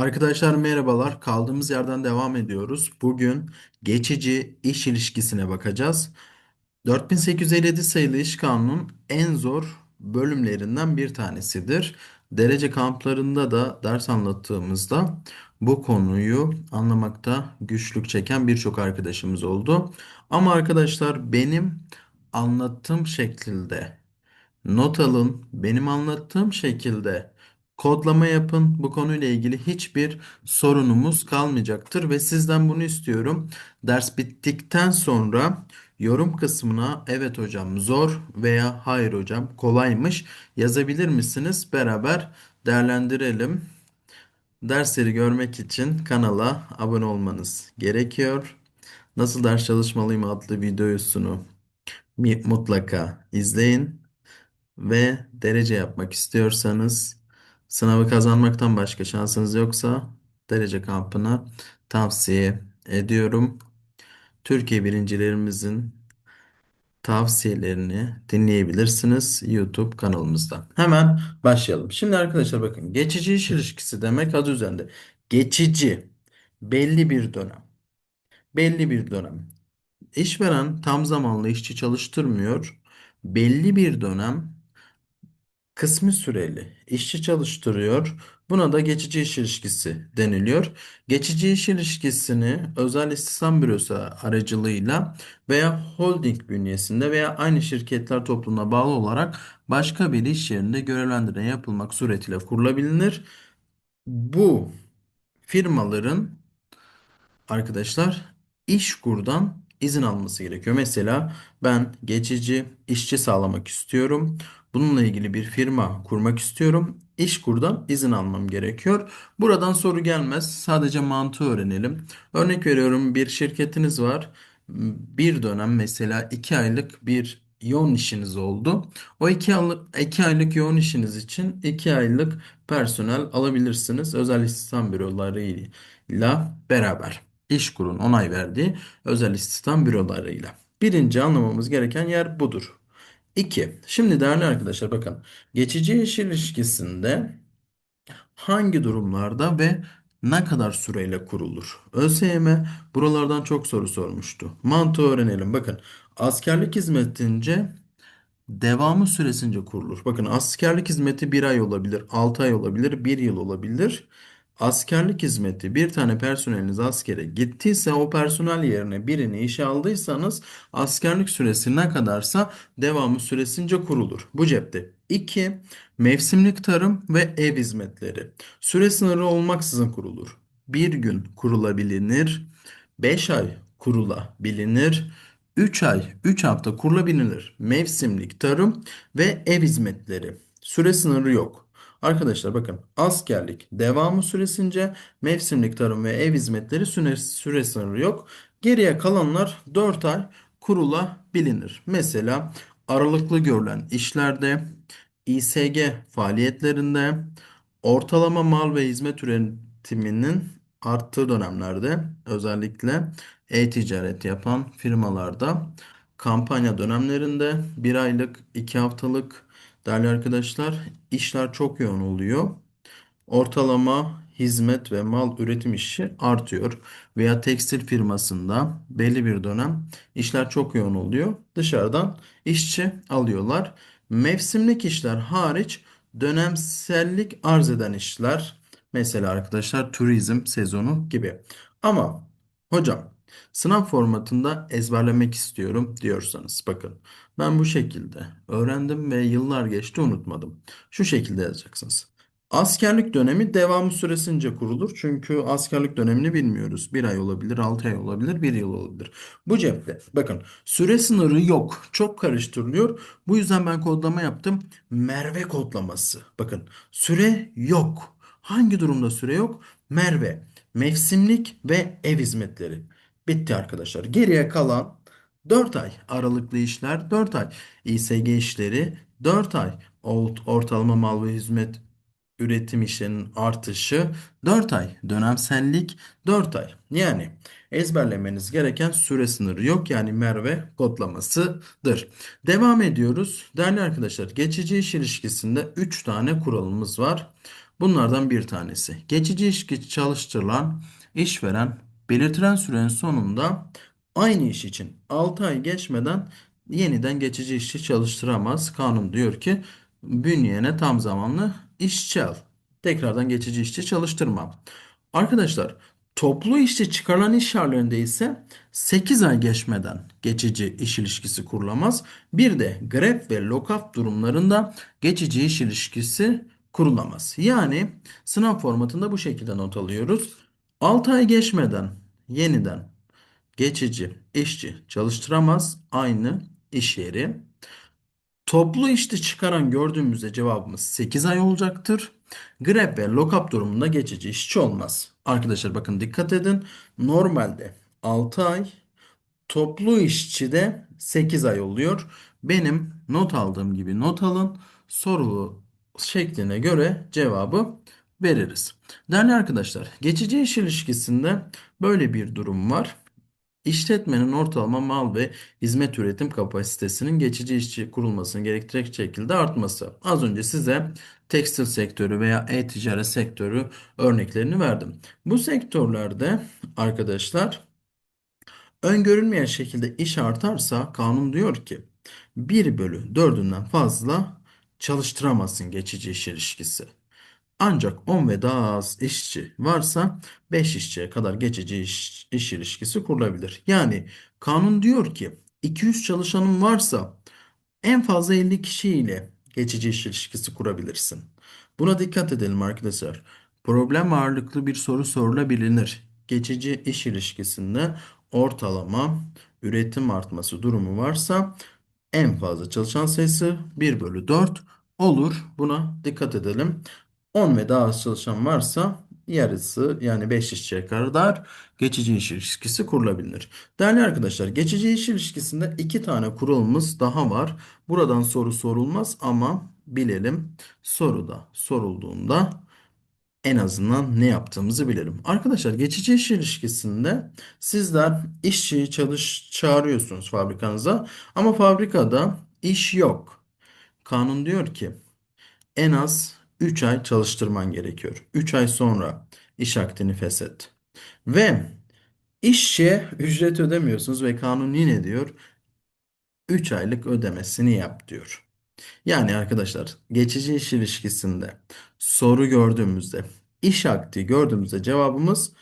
Arkadaşlar merhabalar. Kaldığımız yerden devam ediyoruz. Bugün geçici iş ilişkisine bakacağız. 4857 sayılı iş kanunun en zor bölümlerinden bir tanesidir. Derece kamplarında da ders anlattığımızda bu konuyu anlamakta güçlük çeken birçok arkadaşımız oldu. Ama arkadaşlar benim anlattığım şekilde Not alın, benim anlattığım şekilde kodlama yapın. Bu konuyla ilgili hiçbir sorunumuz kalmayacaktır ve sizden bunu istiyorum. Ders bittikten sonra yorum kısmına evet hocam zor veya hayır hocam kolaymış yazabilir misiniz? Beraber değerlendirelim. Dersleri görmek için kanala abone olmanız gerekiyor. Nasıl ders çalışmalıyım adlı videosunu mutlaka izleyin ve derece yapmak istiyorsanız sınavı kazanmaktan başka şansınız yoksa derece kampına tavsiye ediyorum. Türkiye birincilerimizin tavsiyelerini dinleyebilirsiniz YouTube kanalımızda. Hemen başlayalım. Şimdi arkadaşlar bakın geçici iş ilişkisi demek adı üzerinde. Geçici belli bir dönem. Belli bir dönem. İşveren tam zamanlı işçi çalıştırmıyor. Belli bir dönem kısmi süreli işçi çalıştırıyor. Buna da geçici iş ilişkisi deniliyor. Geçici iş ilişkisini özel istihdam bürosu aracılığıyla veya holding bünyesinde veya aynı şirketler topluluğuna bağlı olarak başka bir iş yerinde görevlendirme yapılmak suretiyle kurulabilir. Bu firmaların arkadaşlar İşkur'dan izin alması gerekiyor. Mesela ben geçici işçi sağlamak istiyorum. Bununla ilgili bir firma kurmak istiyorum. İşkur'dan izin almam gerekiyor. Buradan soru gelmez. Sadece mantığı öğrenelim. Örnek veriyorum bir şirketiniz var. Bir dönem mesela iki aylık bir yoğun işiniz oldu. O iki aylık, iki aylık yoğun işiniz için iki aylık personel alabilirsiniz. Özel istihdam bürolarıyla beraber. İşkur'un onay verdiği özel istihdam bürolarıyla. Birinci anlamamız gereken yer budur. İki. Şimdi değerli arkadaşlar bakın. Geçici iş ilişkisinde hangi durumlarda ve ne kadar süreyle kurulur? ÖSYM buralardan çok soru sormuştu. Mantığı öğrenelim. Bakın askerlik hizmetince devamı süresince kurulur. Bakın askerlik hizmeti bir ay olabilir, 6 ay olabilir, bir yıl olabilir. Askerlik hizmeti bir tane personeliniz askere gittiyse o personel yerine birini işe aldıysanız askerlik süresi ne kadarsa devamı süresince kurulur. Bu cepte. 2. Mevsimlik tarım ve ev hizmetleri. Süre sınırı olmaksızın kurulur. Bir gün kurulabilir. 5 ay kurulabilir. 3 ay, 3 hafta kurulabilir. Mevsimlik tarım ve ev hizmetleri. Süre sınırı yok. Arkadaşlar bakın askerlik devamı süresince mevsimlik tarım ve ev hizmetleri süre, süre sınırı yok. Geriye kalanlar 4 ay kurulabilir. Mesela aralıklı görülen işlerde, İSG faaliyetlerinde, ortalama mal ve hizmet üretiminin arttığı dönemlerde özellikle e-ticaret yapan firmalarda kampanya dönemlerinde bir aylık, iki haftalık değerli arkadaşlar işler çok yoğun oluyor. Ortalama hizmet ve mal üretim işi artıyor veya tekstil firmasında belli bir dönem işler çok yoğun oluyor. Dışarıdan işçi alıyorlar. Mevsimlik işler hariç dönemsellik arz eden işler mesela arkadaşlar turizm sezonu gibi. Ama hocam sınav formatında ezberlemek istiyorum diyorsanız bakın ben bu şekilde öğrendim ve yıllar geçti unutmadım. Şu şekilde yazacaksınız. Askerlik dönemi devamı süresince kurulur. Çünkü askerlik dönemini bilmiyoruz. Bir ay olabilir, altı ay olabilir, bir yıl olabilir. Bu cepte. Bakın süre sınırı yok. Çok karıştırılıyor. Bu yüzden ben kodlama yaptım. Merve kodlaması. Bakın süre yok. Hangi durumda süre yok? Merve. Mevsimlik ve ev hizmetleri. Bitti arkadaşlar. Geriye kalan 4 ay aralıklı işler 4 ay. İSG işleri 4 ay. Ort- Ortalama mal ve hizmet üretim işlerinin artışı 4 ay. Dönemsellik 4 ay. Yani ezberlemeniz gereken süre sınırı yok. Yani Merve kodlamasıdır. Devam ediyoruz. Değerli arkadaşlar geçici iş ilişkisinde 3 tane kuralımız var. Bunlardan bir tanesi. Geçici iş çalıştırılan işveren belirtilen sürenin sonunda aynı iş için 6 ay geçmeden yeniden geçici işçi çalıştıramaz. Kanun diyor ki bünyene tam zamanlı işçi al. Tekrardan geçici işçi çalıştırma. Arkadaşlar toplu işçi çıkarılan iş yerlerinde ise 8 ay geçmeden geçici iş ilişkisi kurulamaz. Bir de grep ve lockout durumlarında geçici iş ilişkisi kurulamaz. Yani sınav formatında bu şekilde not alıyoruz. 6 ay geçmeden yeniden geçici işçi çalıştıramaz aynı iş yeri. Toplu işçi çıkaran gördüğümüzde cevabımız 8 ay olacaktır. Grep ve lockup durumunda geçici işçi olmaz. Arkadaşlar bakın dikkat edin. Normalde 6 ay toplu işçi de 8 ay oluyor. Benim not aldığım gibi not alın. Sorulu şekline göre cevabı veririz. Değerli arkadaşlar, geçici iş ilişkisinde böyle bir durum var. İşletmenin ortalama mal ve hizmet üretim kapasitesinin geçici işçi kurulmasını gerektirecek şekilde artması. Az önce size tekstil sektörü veya e-ticaret sektörü örneklerini verdim. Bu sektörlerde arkadaşlar öngörülmeyen şekilde iş artarsa kanun diyor ki 1 bölü 4'ünden fazla çalıştıramazsın geçici iş ilişkisi. Ancak 10 ve daha az işçi varsa 5 işçiye kadar geçici iş, iş ilişkisi kurulabilir. Yani kanun diyor ki 200 çalışanın varsa en fazla 50 kişiyle geçici iş ilişkisi kurabilirsin. Buna dikkat edelim arkadaşlar. Problem ağırlıklı bir soru sorulabilir. Geçici iş ilişkisinde ortalama üretim artması durumu varsa en fazla çalışan sayısı 1 bölü 4 olur. Buna dikkat edelim. 10 ve daha az çalışan varsa yarısı yani 5 işçiye kadar geçici iş ilişkisi kurulabilir. Değerli arkadaşlar geçici iş ilişkisinde iki tane kuralımız daha var. Buradan soru sorulmaz ama bilelim soruda sorulduğunda en azından ne yaptığımızı bilelim. Arkadaşlar geçici iş ilişkisinde sizler işçiyi çalış çağırıyorsunuz fabrikanıza ama fabrikada iş yok. Kanun diyor ki en az 3 ay çalıştırman gerekiyor. 3 ay sonra iş akdini feshet. Ve işçiye ücret ödemiyorsunuz ve kanun yine diyor 3 aylık ödemesini yap diyor. Yani arkadaşlar geçici iş ilişkisinde soru gördüğümüzde iş akdi gördüğümüzde cevabımız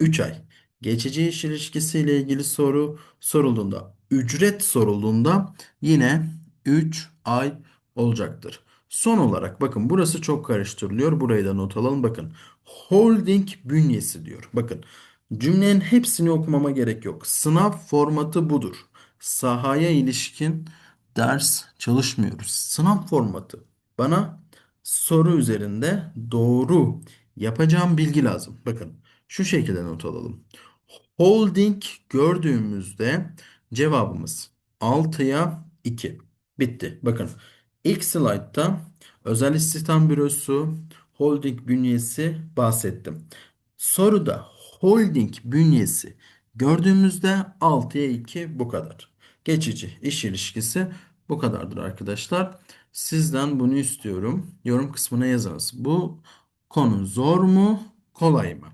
3 ay. Geçici iş ilişkisiyle ilgili soru sorulduğunda, ücret sorulduğunda yine 3 ay olacaktır. Son olarak bakın burası çok karıştırılıyor. Burayı da not alalım. Bakın holding bünyesi diyor. Bakın cümlenin hepsini okumama gerek yok. Sınav formatı budur. Sahaya ilişkin ders çalışmıyoruz. Sınav formatı. Bana soru üzerinde doğru yapacağım bilgi lazım. Bakın şu şekilde not alalım. Holding gördüğümüzde cevabımız 6'ya 2. Bitti. Bakın ilk slaytta özel istihdam bürosu, holding bünyesi bahsettim. Soruda holding bünyesi gördüğümüzde 6'ya 2 bu kadar. Geçici iş ilişkisi bu kadardır arkadaşlar. Sizden bunu istiyorum. Yorum kısmına yazınız. Bu konu zor mu, kolay mı?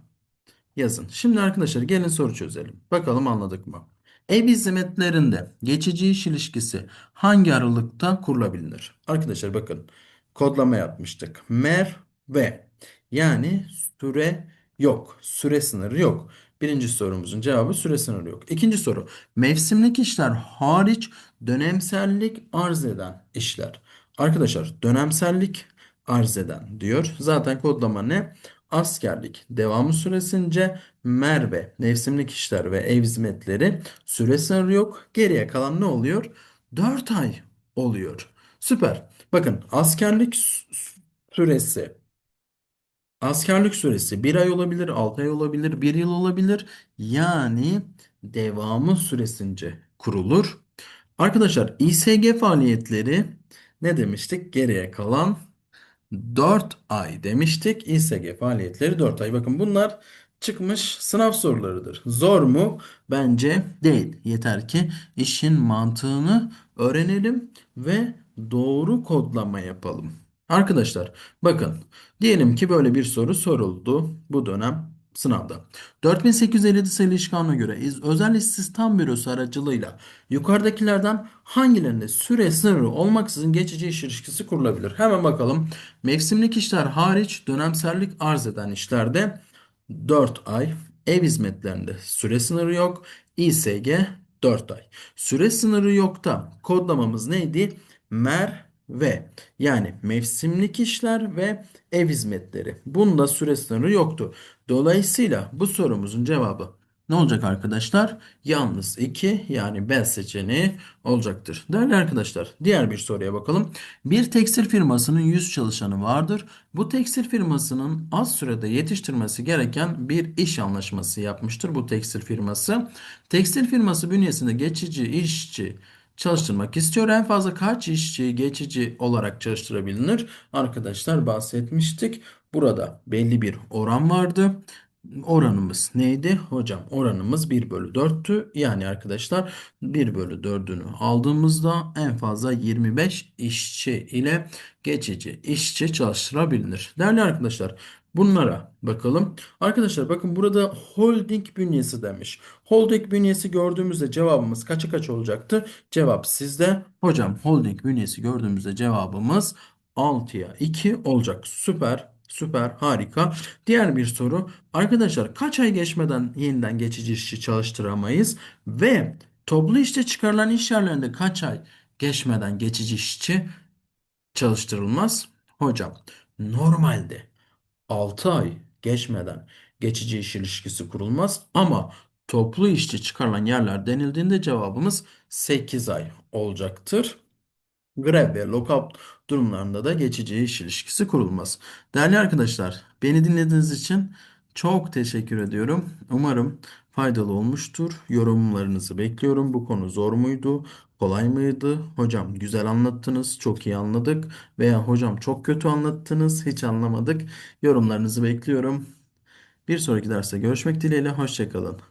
Yazın. Şimdi arkadaşlar gelin soru çözelim. Bakalım anladık mı? Ev hizmetlerinde geçici iş ilişkisi hangi aralıkta kurulabilir? Arkadaşlar bakın kodlama yapmıştık. Mer ve yani süre yok. Süre sınırı yok. Birinci sorumuzun cevabı süre sınırı yok. İkinci soru. Mevsimlik işler hariç dönemsellik arz eden işler. Arkadaşlar dönemsellik arz eden diyor. Zaten kodlama ne? Askerlik devamı süresince merve, mevsimlik işler ve ev hizmetleri süre sınırı yok. Geriye kalan ne oluyor? 4 ay oluyor. Süper. Bakın askerlik süresi askerlik süresi 1 ay olabilir, 6 ay olabilir, 1 yıl olabilir. Yani devamı süresince kurulur. Arkadaşlar İSG faaliyetleri ne demiştik? Geriye kalan 4 ay demiştik. İSG faaliyetleri 4 ay. Bakın bunlar çıkmış sınav sorularıdır. Zor mu? Bence değil. Yeter ki işin mantığını öğrenelim ve doğru kodlama yapalım. Arkadaşlar bakın diyelim ki böyle bir soru soruldu bu dönem sınavda. 4857 sayılı iş kanuna göre özel istihdam bürosu aracılığıyla yukarıdakilerden hangilerinde süre sınırı olmaksızın geçici iş ilişkisi kurulabilir? Hemen bakalım. Mevsimlik işler hariç dönemsellik arz eden işlerde 4 ay, ev hizmetlerinde süre sınırı yok. İSG 4 ay. Süre sınırı yok da kodlamamız neydi? Mer ve yani mevsimlik işler ve ev hizmetleri. Bunda süre sınırı yoktu. Dolayısıyla bu sorumuzun cevabı ne olacak arkadaşlar? Yalnız 2 yani B seçeneği olacaktır. Değerli arkadaşlar diğer bir soruya bakalım. Bir tekstil firmasının 100 çalışanı vardır. Bu tekstil firmasının az sürede yetiştirmesi gereken bir iş anlaşması yapmıştır bu tekstil firması. Tekstil firması bünyesinde geçici işçi çalıştırmak istiyor. En fazla kaç işçi geçici olarak çalıştırabilir? Arkadaşlar bahsetmiştik. Burada belli bir oran vardı. Oranımız neydi? Hocam oranımız bir bölü 4'tü. Yani arkadaşlar bir bölü 4'ünü aldığımızda en fazla 25 işçi ile geçici işçi çalıştırabilir. Değerli arkadaşlar bunlara bakalım. Arkadaşlar bakın burada holding bünyesi demiş. Holding bünyesi gördüğümüzde cevabımız kaça kaç olacaktı? Cevap sizde. Hocam holding bünyesi gördüğümüzde cevabımız 6'ya 2 olacak. Süper. Süper, harika. Diğer bir soru. Arkadaşlar kaç ay geçmeden yeniden geçici işçi çalıştıramayız ve toplu işte çıkarılan iş yerlerinde kaç ay geçmeden geçici işçi çalıştırılmaz? Hocam, normalde 6 ay geçmeden geçici iş ilişkisi kurulmaz ama toplu işçi çıkarılan yerler denildiğinde cevabımız 8 ay olacaktır. Grev ve lockout durumlarında da geçici iş ilişkisi kurulmaz. Değerli arkadaşlar, beni dinlediğiniz için çok teşekkür ediyorum. Umarım faydalı olmuştur. Yorumlarınızı bekliyorum. Bu konu zor muydu? Kolay mıydı? Hocam güzel anlattınız, çok iyi anladık. Veya hocam çok kötü anlattınız, hiç anlamadık. Yorumlarınızı bekliyorum. Bir sonraki derste görüşmek dileğiyle. Hoşçakalın.